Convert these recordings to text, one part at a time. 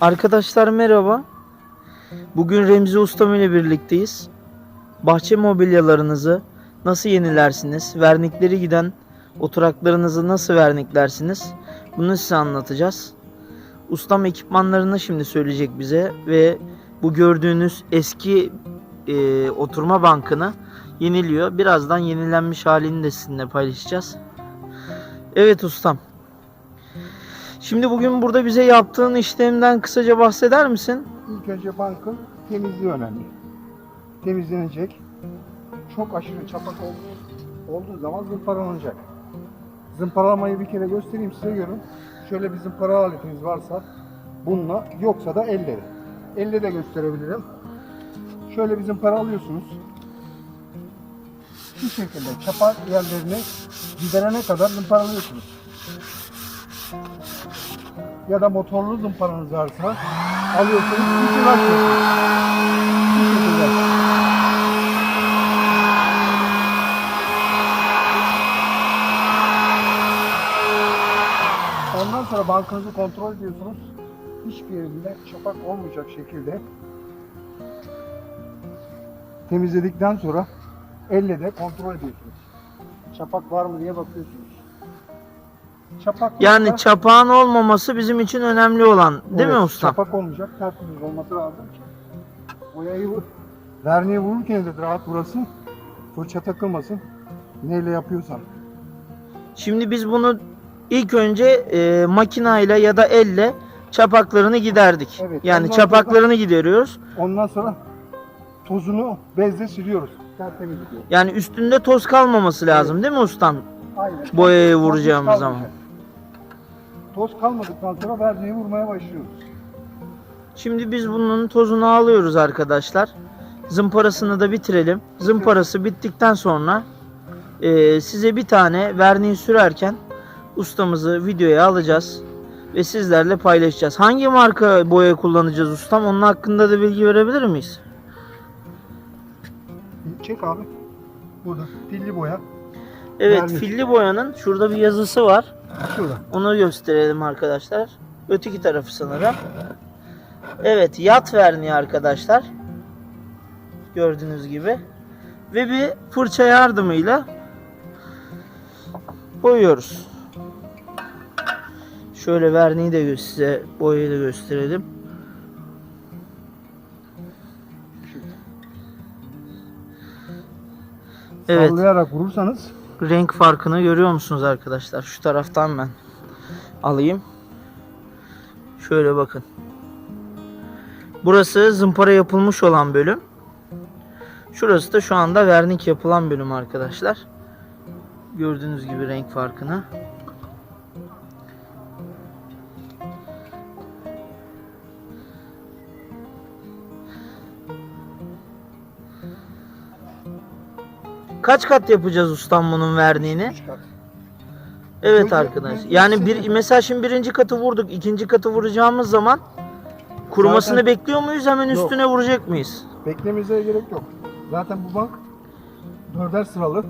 Arkadaşlar merhaba. Bugün Remzi Ustam ile birlikteyiz. Bahçe mobilyalarınızı nasıl yenilersiniz? Vernikleri giden oturaklarınızı nasıl verniklersiniz? Bunu size anlatacağız. Ustam ekipmanlarını şimdi söyleyecek bize ve bu gördüğünüz eski e, oturma bankını yeniliyor. Birazdan yenilenmiş halini de sizinle paylaşacağız. Evet ustam. Şimdi bugün burada bize yaptığın işlemden kısaca bahseder misin? İlk önce bankın temizliği önemli. Temizlenecek. Çok aşırı çapak olduğu, olduğu zaman zımparalanacak. Zımparalamayı bir kere göstereyim size görün. Şöyle bir zımpara aletiniz varsa bununla yoksa da elle. Elle de gösterebilirim. Şöyle bir zımpara alıyorsunuz. Şu şekilde çapak yerlerini giderene kadar zımparalıyorsunuz. Ya da motorlu zımparanız varsa alıyorsunuz. Şu şekilde. Ondan sonra bankanızı kontrol ediyorsunuz. Hiçbir yerinde çapak olmayacak şekilde temizledikten sonra elle de kontrol ediyorsunuz. Çapak var mı diye bakıyorsunuz. Çapak Yani yoksa- çapağın olmaması bizim için önemli olan değil mi Evet, ustam? Çapak olmayacak, tertemiz olması lazım ki. Boyayı vur, verniği vururken de rahat vurasın, fırça takılmasın. Neyle yapıyorsan. Şimdi biz bunu ilk önce e, makinayla ya da elle çapaklarını giderdik. Evet, yani çapaklarını gideriyoruz. Ondan sonra tozunu bezle siliyoruz. Tertemiz. Yani üstünde toz kalmaması lazım değil mi ustam? Aynen. Boyayı vuracağımız zaman. Toz kalmadıktan sonra verniği vurmaya başlıyoruz. Şimdi biz bunun tozunu alıyoruz arkadaşlar. Zımparasını da bitirelim. Zımparası bittikten sonra e, size bir tane verniği sürerken ustamızı videoya alacağız ve sizlerle paylaşacağız. Hangi marka boya kullanacağız ustam? Onun hakkında da bilgi verebilir miyiz? Çek abi. Burada pilli boya. Evet, Vernik. filli boyanın şurada bir yazısı var. Şurada. Onu gösterelim arkadaşlar. Öteki tarafı sanırım. Evet yat verniği arkadaşlar. Gördüğünüz gibi. Ve bir fırça yardımıyla boyuyoruz. Şöyle verniği de size boyayı da gösterelim. Evet. Sallayarak vurursanız Renk farkını görüyor musunuz arkadaşlar? Şu taraftan ben alayım. Şöyle bakın. Burası zımpara yapılmış olan bölüm. Şurası da şu anda vernik yapılan bölüm arkadaşlar. Gördüğünüz gibi renk farkını. Kaç kat yapacağız ustam bunun verniğini? üç kat. Evet arkadaş. Yani bir mesela şimdi birinci katı vurduk, ikinci katı vuracağımız zaman kurumasını Zaten- bekliyor muyuz? Hemen Yok. üstüne vuracak mıyız? Beklememize gerek yok. Zaten bu bank dörder sıralı.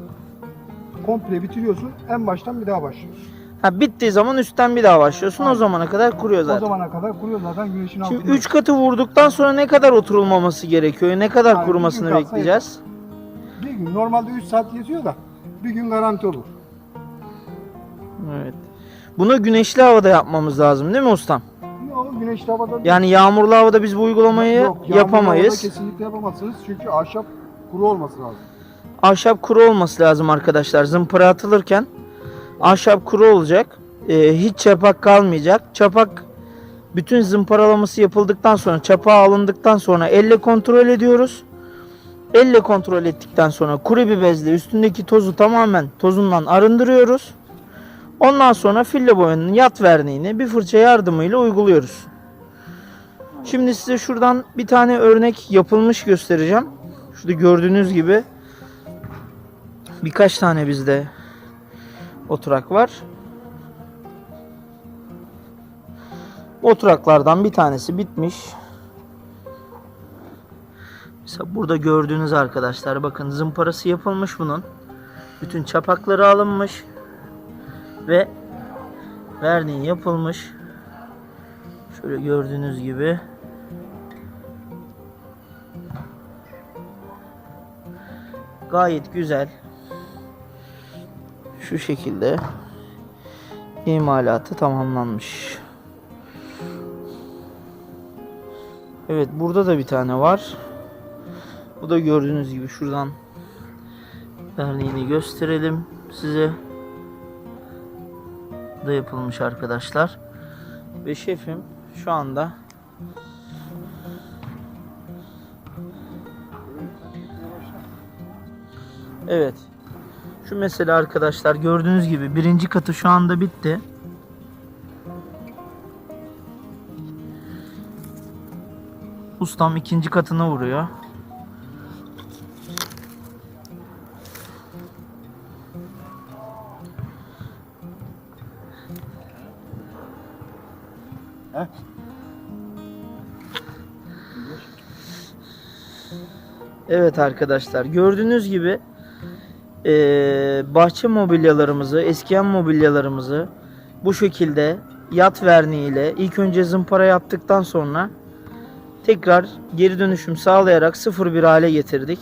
Komple bitiriyorsun. En baştan bir daha başlıyorsun. Ha bittiği zaman üstten bir daha başlıyorsun. O Aynen. zamana kadar kuruyor O zaten. zamana kadar kuruyor zaten güneşin Şimdi altında. 3 katı vurduktan sonra ne kadar oturulmaması gerekiyor? Ne kadar Yani kurumasını gün kalsa bekleyeceğiz? Gün normalde 3 saat yetiyor da bir gün garanti olur. Evet. Bunu güneşli havada yapmamız lazım değil mi ustam? Yok güneşli havada Yani yağmurlu havada biz bu uygulamayı Yok, yağmurlu yapamayız. havada kesinlikle yapamazsınız çünkü ahşap kuru olması lazım. Ahşap kuru olması lazım arkadaşlar. Zımpara atılırken ahşap kuru olacak. Ee, hiç çapak kalmayacak. Çapak bütün zımparalaması yapıldıktan sonra çapağı alındıktan sonra elle kontrol ediyoruz. Elle kontrol ettikten sonra kuru bir bezle üstündeki tozu tamamen tozundan arındırıyoruz. Ondan sonra fille boyanın yat verniğini bir fırça yardımıyla uyguluyoruz. Şimdi size şuradan bir tane örnek yapılmış göstereceğim. Şurada gördüğünüz gibi Birkaç tane bizde oturak var. Oturaklardan bir tanesi bitmiş. Burada gördüğünüz arkadaşlar bakın zımparası yapılmış bunun. Bütün çapakları alınmış ve verniği yapılmış. Şöyle gördüğünüz gibi. Gayet güzel. Şu şekilde imalatı tamamlanmış. Evet burada da bir tane var. Bu da gördüğünüz gibi şuradan verniğini gösterelim size. Bu da yapılmış arkadaşlar. Ve şefim şu anda Evet. Şu mesela arkadaşlar gördüğünüz gibi birinci katı şu anda bitti. Ustam ikinci katına vuruyor. Evet arkadaşlar gördüğünüz gibi eee, bahçe mobilyalarımızı, eskiyen mobilyalarımızı bu şekilde yat verniğiyle ilk önce zımpara yaptıktan sonra tekrar geri dönüşüm sağlayarak 01 hale getirdik.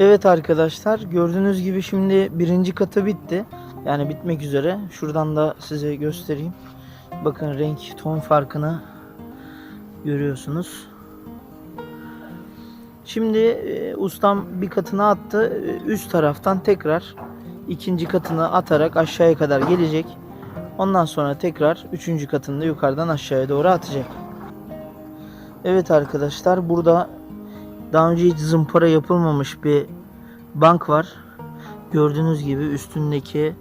Evet arkadaşlar gördüğünüz gibi şimdi birinci katı bitti. Yani bitmek üzere. Şuradan da size göstereyim. Bakın renk ton farkını görüyorsunuz. Şimdi e, ustam bir katını attı. E, Üst taraftan tekrar ikinci katını atarak aşağıya kadar gelecek. Ondan sonra tekrar üçüncü katını da yukarıdan aşağıya doğru atacak. Evet arkadaşlar burada daha önce hiç zımpara yapılmamış bir bank var. Gördüğünüz gibi üstündeki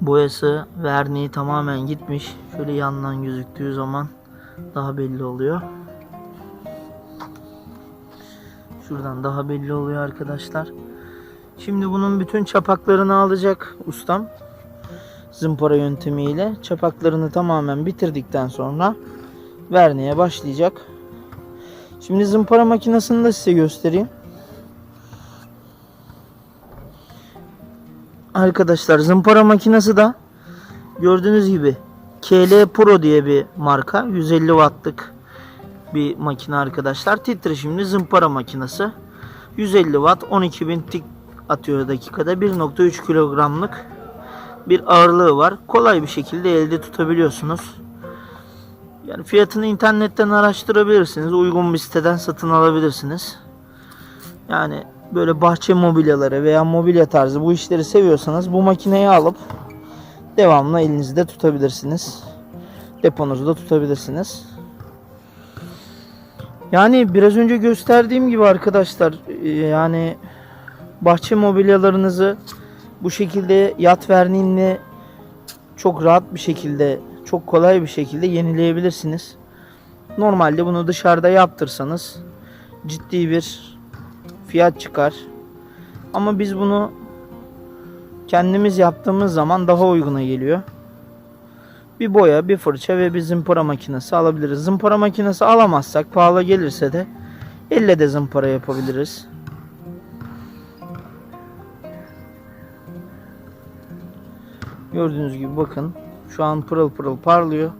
boyası verniği tamamen gitmiş. Şöyle yandan gözüktüğü zaman daha belli oluyor. Şuradan daha belli oluyor arkadaşlar. Şimdi bunun bütün çapaklarını alacak ustam. Zımpara yöntemiyle çapaklarını tamamen bitirdikten sonra verniğe başlayacak. Şimdi zımpara makinesini de size göstereyim. Arkadaşlar zımpara makinesi de gördüğünüz gibi KL Pro diye bir marka. 150 wattlık bir makine arkadaşlar. Titreşimli zımpara makinesi. 150 watt 12.000 tik atıyor dakikada. 1.3 kilogramlık bir ağırlığı var. Kolay bir şekilde elde tutabiliyorsunuz. Yani fiyatını internetten araştırabilirsiniz. Uygun bir siteden satın alabilirsiniz. Yani böyle bahçe mobilyaları veya mobilya tarzı bu işleri seviyorsanız bu makineyi alıp devamlı elinizde tutabilirsiniz. Deponuzda tutabilirsiniz. Yani biraz önce gösterdiğim gibi arkadaşlar e, yani bahçe mobilyalarınızı bu şekilde yat verniğinle çok rahat bir şekilde çok kolay bir şekilde yenileyebilirsiniz. Normalde bunu dışarıda yaptırsanız ciddi bir fiyat çıkar. Ama biz bunu kendimiz yaptığımız zaman daha uyguna geliyor. Bir boya, bir fırça ve bir zımpara makinesi alabiliriz. Zımpara makinesi alamazsak pahalı gelirse de elle de zımpara yapabiliriz. Gördüğünüz gibi bakın şu an pırıl pırıl parlıyor.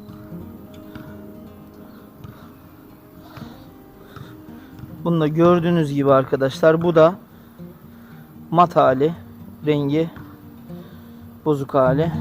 Bunu da gördüğünüz gibi arkadaşlar bu da mat hali rengi bozuk hali.